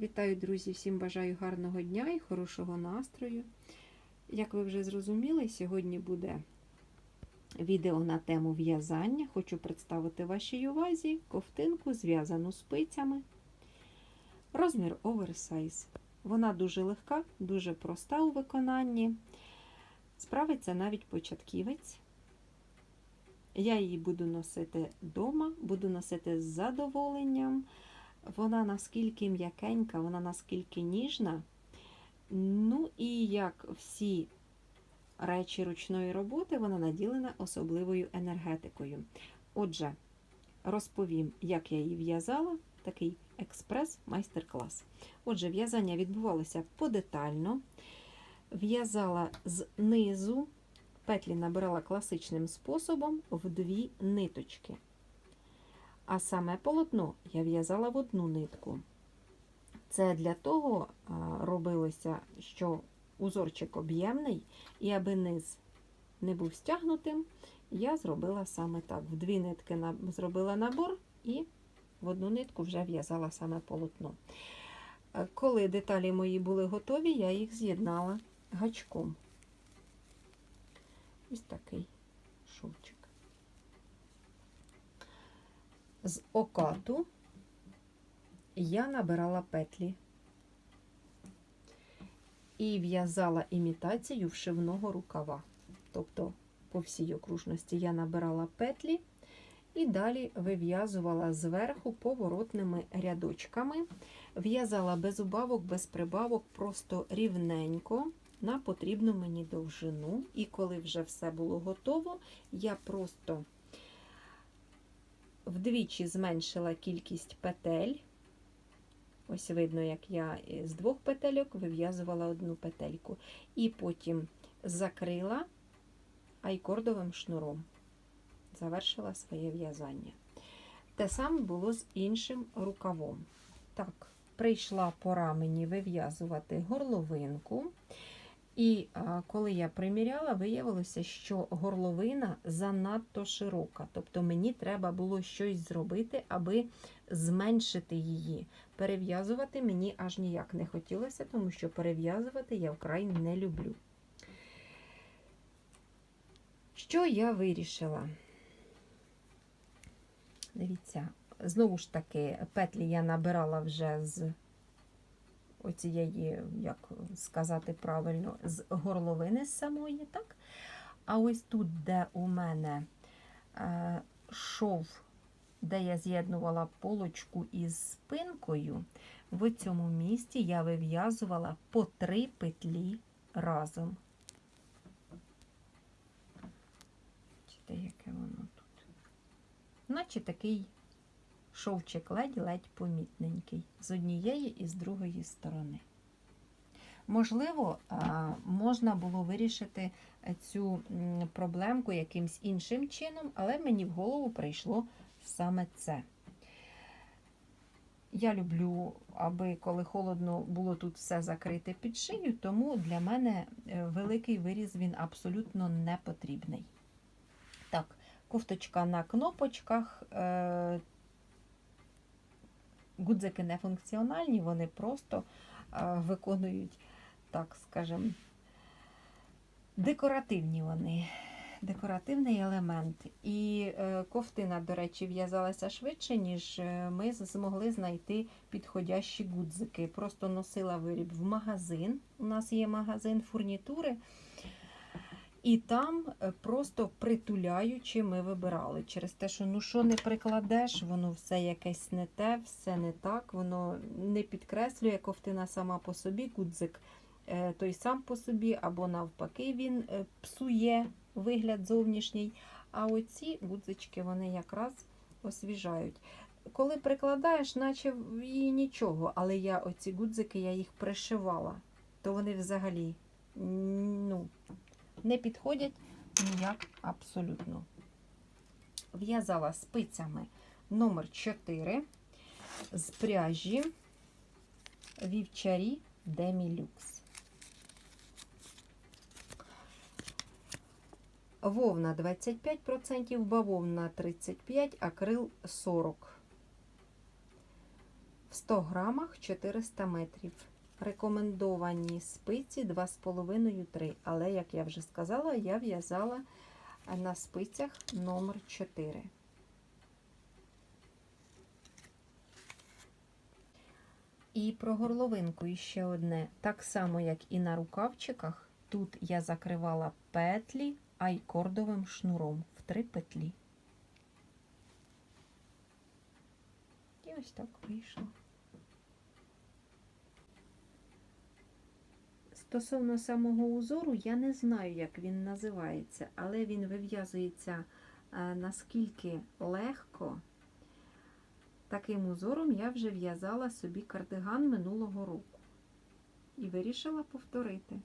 Вітаю, друзі! Всім бажаю гарного дня і хорошого настрою. Як ви вже зрозуміли, сьогодні буде відео на тему в'язання. Хочу представити вашій увазі ковтинку, зв'язану спицями. Розмір оверсайз. Вона дуже легка, дуже проста у виконанні. Справиться навіть початківець. Я її буду носити вдома, буду носити з задоволенням. Вона наскільки м'якенька, вона наскільки ніжна. Ну і як всі речі ручної роботи, вона наділена особливою енергетикою. Отже, розповім, як я її в'язала, такий експрес-майстер-клас. Отже, в'язання відбувалося подетально. В'язала знизу, петлі набирала класичним способом в дві ниточки. А саме полотно я в'язала в одну нитку. Це для того робилося, що узорчик об'ємний, і аби низ не був стягнутим, я зробила саме так. В дві нитки зробила набор і в одну нитку вже в'язала саме полотно. Коли деталі мої були готові, я їх з'єднала гачком. Ось такий шовчик. З окату я набирала петлі і в'язала імітацію вшивного рукава. Тобто, по всій окружності я набирала петлі і далі вив'язувала зверху поворотними рядочками. В'язала без убавок, без прибавок, просто рівненько на потрібну мені довжину. І коли вже все було готово, я просто вдвічі зменшила кількість петель. Ось видно, як я з двох петельок вив'язувала одну петельку. І потім закрила айкордовим шнуром. Завершила своє в'язання. Те саме було з іншим рукавом. Так, прийшла пора мені вив'язувати горловинку. І коли я приміряла, виявилося, що горловина занадто широка. Тобто мені треба було щось зробити, аби зменшити її. Перев'язувати мені аж ніяк не хотілося, тому що перев'язувати я вкрай не люблю. Що я вирішила? Дивіться, знову ж таки, петлі я набирала вже з оцієї, як сказати правильно, з горловини самої, так? А ось тут, де у мене е, шов, де я з'єднувала полочку із спинкою, в цьому місці я вив'язувала по три петлі разом. Бачите, яке воно тут? Наче такий шовчик ледь-ледь помітненький з однієї і з другої сторони. Можливо, можна було вирішити цю проблемку якимсь іншим чином, але мені в голову прийшло саме це. Я люблю, аби коли холодно було тут все закрите під шию, тому для мене е, великий виріз він абсолютно не потрібний. Так, кофточка на кнопочках. Е, гудзики не функціональні, вони просто виконують, так скажемо, декоративні вони, декоративний елемент. І е, ковтина, до речі, в'язалася швидше, ніж е, ми змогли знайти підходящі гудзики. Просто носила виріб в магазин. У нас є магазин фурнітури. І там е, просто притуляючи ми вибирали. Через те, що ну що не прикладеш, воно все якесь не те, все не так, воно не підкреслює ковтина сама по собі, гудзик е, той сам по собі, або навпаки, він е, псує вигляд зовнішній. А оці гудзички вони якраз освіжають. Коли прикладаєш, наче її нічого, але я оці гудзики я їх пришивала, то вони взагалі. ну, не підходять ніяк абсолютно. В'язала спицями номер 4 з пряжі вівчарі Демілюкс. Вовна 25%, бавовна 35%, акрил 40%. 100 грамах 400 метрів. Рекомендовані спиці 2,5-3. Але, як я вже сказала, я в'язала на спицях номер 4. І про горловинку іще одне. Так само, як і на рукавчиках, тут я закривала петлі айкордовим шнуром в три петлі. І ось так вийшло. Стосовно самого узору, я не знаю, як він називається, але він вив'язується е, наскільки легко. Таким узором я вже в'язала собі кардиган минулого року і вирішила повторити.